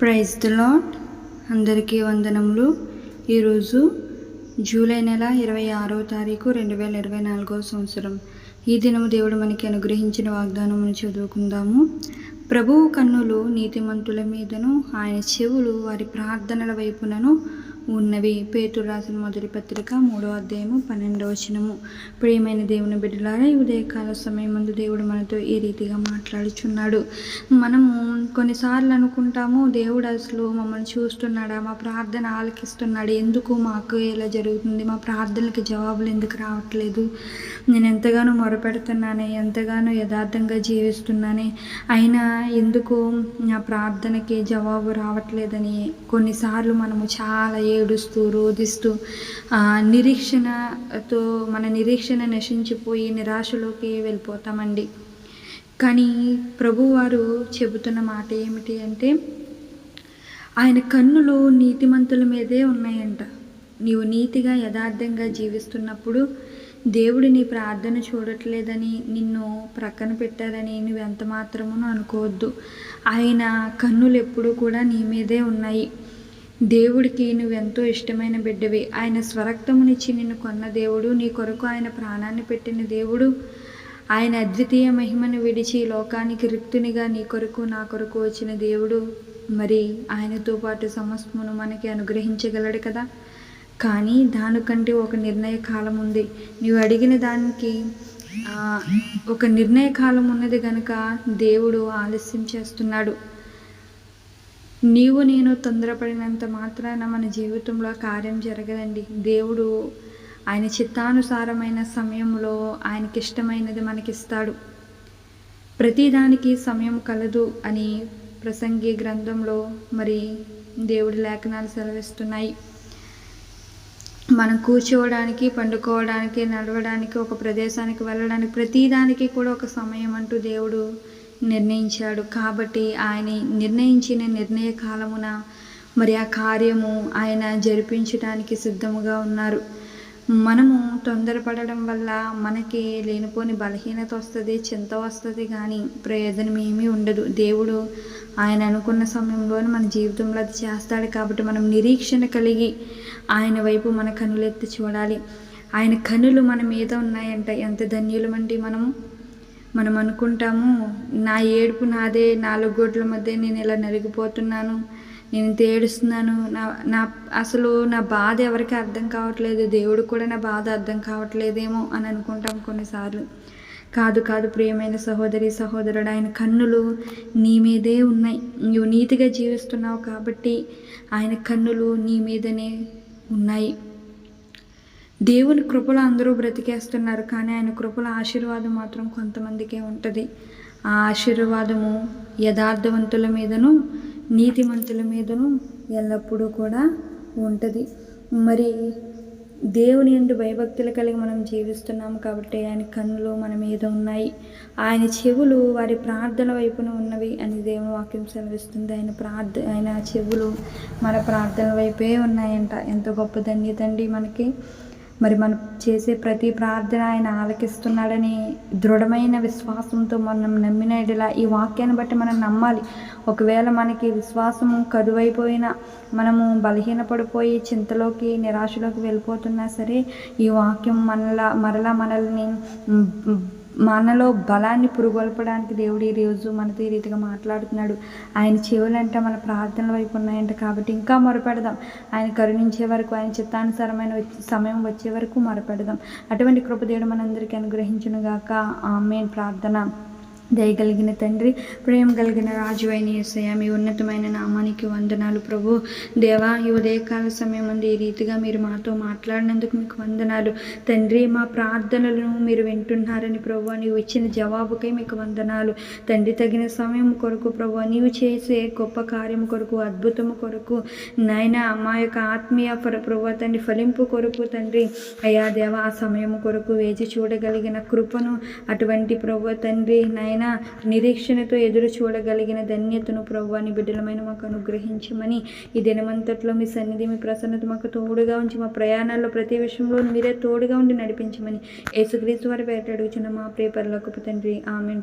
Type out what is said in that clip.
Praise the lot అందరికీ వందనములు. ఈరోజు జూలై నెల ఇరవై ఆరో తారీఖు రెండు వేల ఇరవై నాలుగో సంవత్సరం. ఈ దినము దేవుడు మనకి అనుగ్రహించిన వాగ్దానమును చదువుకుందాము. ప్రభువు కన్నులు నీతిమంతుల మీదను ఆయన చెవులు వారి ప్రార్థనల వైపునను ఉన్నవి. పేతురు రాసిన మొదటి పత్రిక మూడో అధ్యాయము పన్నెండవ వచనము. ప్రియమైన దేవుని బిడ్డలారా ఈ ఉదయకాల సమయం ముందు దేవుడు మనతో ఈ రీతిగా మాట్లాడుచున్నాడు? మనము కొన్నిసార్లు అనుకుంటాము దేవుడు అసలు మమ్మల్ని చూస్తున్నాడా? మా ప్రార్థన ఆలకిస్తున్నాడు. ఎందుకు మాకు ఇలా జరుగుతుంది? మా ప్రార్థనలకి జవాబులు ఎందుకు రావట్లేదు? నేను ఎంతగానో మొరపెడుతున్నానే ఎంతగానో యథార్థంగా జీవిస్తున్నానే. అయినా ఎందుకు నా ప్రార్థనకి జవాబు రావట్లేదని కొన్నిసార్లు మనము చాలా ఏడుస్తూ రోధిస్తూ నిరీక్షణతో మన నిరీక్షణ నశించిపోయి నిరాశలోకి వెళ్ళిపోతామండి. కానీ ప్రభువారు చెబుతున్న మాట ఏమిటి అంటే ఆయన కన్నులు నీతిమంతుల మీదే ఉన్నాయంట. నీవు నీతిగా యథార్థంగా జీవిస్తున్నప్పుడు దేవుడు నీ ప్రార్థన చూడట్లేదని నిన్ను ప్రక్కన పెట్టారని నువ్వు ఎంత మాత్రమును అనుకోవద్దు. ఆయన కన్నులు ఎప్పుడూ కూడా నీ మీదే ఉన్నాయి. దేవుడికి నువ్వెంతో ఇష్టమైన బిడ్డవి. ఆయన స్వరక్తమునిచ్చి నిన్ను కొన్న దేవుడు నీ కొరకు ఆయన ప్రాణాన్ని పెట్టిన దేవుడు. ఆయన అద్వితీయ మహిమను విడిచి లోకానికి రిక్తునిగా నీ కొరకు నా కొరకు వచ్చిన దేవుడు. మరి ఆయనతో పాటు సమస్తమును మనకి అనుగ్రహించగలడు కదా. కానీ దానికంటే ఒక నిర్ణయ కాలం ఉంది. నీవు అడిగిన దానికి ఒక నిర్ణయ కాలం ఉన్నది కనుక దేవుడు ఆలస్యం చేస్తున్నాడు. నీవు నేను తొందరపడినంత మాత్రాన మన జీవితంలో కార్యం జరగదండి. దేవుడు ఆయన చిత్తానుసారమైన సమయంలో ఆయనకి ఇష్టమైనది మనకిస్తాడు. ప్రతిదానికి సమయం కలదు అని ప్రసంగి గ్రంథంలో మరి దేవుడి లేఖనాలు సెలవిస్తున్నాయి. మనం కూర్చోవడానికి పండుకోవడానికి నడవడానికి ఒక ప్రదేశానికి వెళ్ళడానికి ప్రతిదానికి కూడా ఒక సమయం అంటూ దేవుడు నిర్ణయించాడు. కాబట్టి ఆయన నిర్ణయించిన నిర్ణయ కాలమున మరి ఆ కార్యము ఆయన జరిపించడానికి సిద్ధముగా ఉన్నారు. మనము తొందరపడడం వల్ల మనకి లేనిపోని బలహీనత వస్తుంది చింత వస్తుంది కానీ ప్రయోజనం ఏమీ ఉండదు. దేవుడు ఆయన అనుకున్న సమయంలోనే మన జీవితంలో అది చేస్తాడు కాబట్టి మనం నిరీక్షణ కలిగి ఆయన వైపు మన కనులెత్తి చూడాలి. ఆయన కనులు మన మీద ఉన్నాయంట. ఎంత ధన్యులమండి మనము. మనం అనుకుంటాము నా ఏడుపు నాదే నాలుగు గోడ్ల మధ్య నేను ఇలా నలిగిపోతున్నాను నేను ఇంత ఏడుస్తున్నాను నా నా అసలు నా బాధ ఎవరికి అర్థం కావట్లేదు దేవుడు కూడా నా బాధ అర్థం కావట్లేదేమో అని అనుకుంటాం కొన్నిసార్లు. కాదు కాదు ప్రియమైన సహోదరి సహోదరుడు ఆయన కన్నులు నీ మీదే ఉన్నాయి. నువ్వు నీతిగా జీవిస్తున్నావు కాబట్టి ఆయన కన్నులు నీ మీదనే ఉన్నాయి. దేవుని కృపలో అందరూ బ్రతికేస్తున్నారు కానీ ఆయన కృపల ఆశీర్వాదం మాత్రం కొంతమందికే ఉంటుంది. ఆ ఆశీర్వాదము యథార్థవంతుల మీదను నీతిమంతుల మీదను ఎల్లప్పుడూ కూడా ఉంటుంది. మరి దేవుని ఎందు భయభక్తులు కలిగి మనం జీవిస్తున్నాము కాబట్టి ఆయన కన్నులు మన మీద ఉన్నాయి. ఆయన చెవులు వారి ప్రార్థన వైపున ఉన్నవి అని దేవుని వాక్యం సెలవిస్తుంది. ఆయన ప్రార్థ ఆయన చెవులు మన ప్రార్థన వైపే ఉన్నాయంట. ఎంత గొప్ప ధన్యతండి మనకి. మరి మనం చేసే ప్రతి ప్రార్థన ఆయన ఆలకిస్తున్నాడని దృఢమైన విశ్వాసంతో మనం నమ్మిన ఇలా ఈ వాక్యాన్ని బట్టి మనం నమ్మాలి. ఒకవేళ మనకి విశ్వాసం కరువైపోయినా మనము బలహీనపడిపోయి చింతలోకి నిరాశలోకి వెళ్ళిపోతున్నా సరే ఈ వాక్యం మనలా మరలా మనల్ని మనలో బలాన్ని పురుగొల్పడానికి దేవుడు ఈరోజు రోజు మనతో ఈ రీతిగా మాట్లాడుతున్నాడు. ఆయన చెవులంటే మన ప్రార్థనల వైపు ఉన్నాయంట కాబట్టి ఇంకా మొరపెడదాం. ఆయన కరుణించే వరకు ఆయన చిత్తానుసారమైన సమయం వచ్చే వరకు మొరపెడదాం. అటువంటి కృపదేవుడు మనందరికీ అనుగ్రహించునుగాక. ఆమె ప్రార్థన. దయగలిగిన తండ్రి ప్రేమ కలిగిన రాజు అయిన ఏసయ మీ ఉన్నతమైన నామానికి వందనాలు ప్రభు. దేవా ఈ ఉదయకాల సమయం ఉంది ఈ రీతిగా మీరు మాతో మాట్లాడినందుకు మీకు వందనాలు. తండ్రి మా ప్రార్థనలను మీరు వింటున్నారని ప్రభు నీవు ఇచ్చిన జవాబుకై మీకు వందనాలు. తండ్రి తగిన సమయం కొరకు ప్రభు నీవు చేసే గొప్ప కార్యం కొరకు అద్భుతము కొరకు నాయన మా యొక్క ఆత్మీయ ప్రభు తండ్రి ఫలింపు కొరకు తండ్రి. అయ్యా దేవ ఆ సమయం కొరకు వేచి చూడగలిగిన కృపను అటువంటి ప్రభు తండ్రి నాయన నాయన నిరీక్షణతో ఎదురు చూడగలిగిన ధన్యతను ప్రభు బిడ్డలమైన మాకు అనుగ్రహించమని ఈ దినమంతట్లో మీ సన్నిధి మీ ప్రసన్నత మాకు తోడుగా ఉంచి మా ప్రయాణాల్లో ప్రతి విషయంలో మీరే తోడుగా ఉండి నడిపించమని యేసుక్రీస్తు వారి పేట అడుగుచున్న మా ప్రియ తండ్రి. ఆమెన్.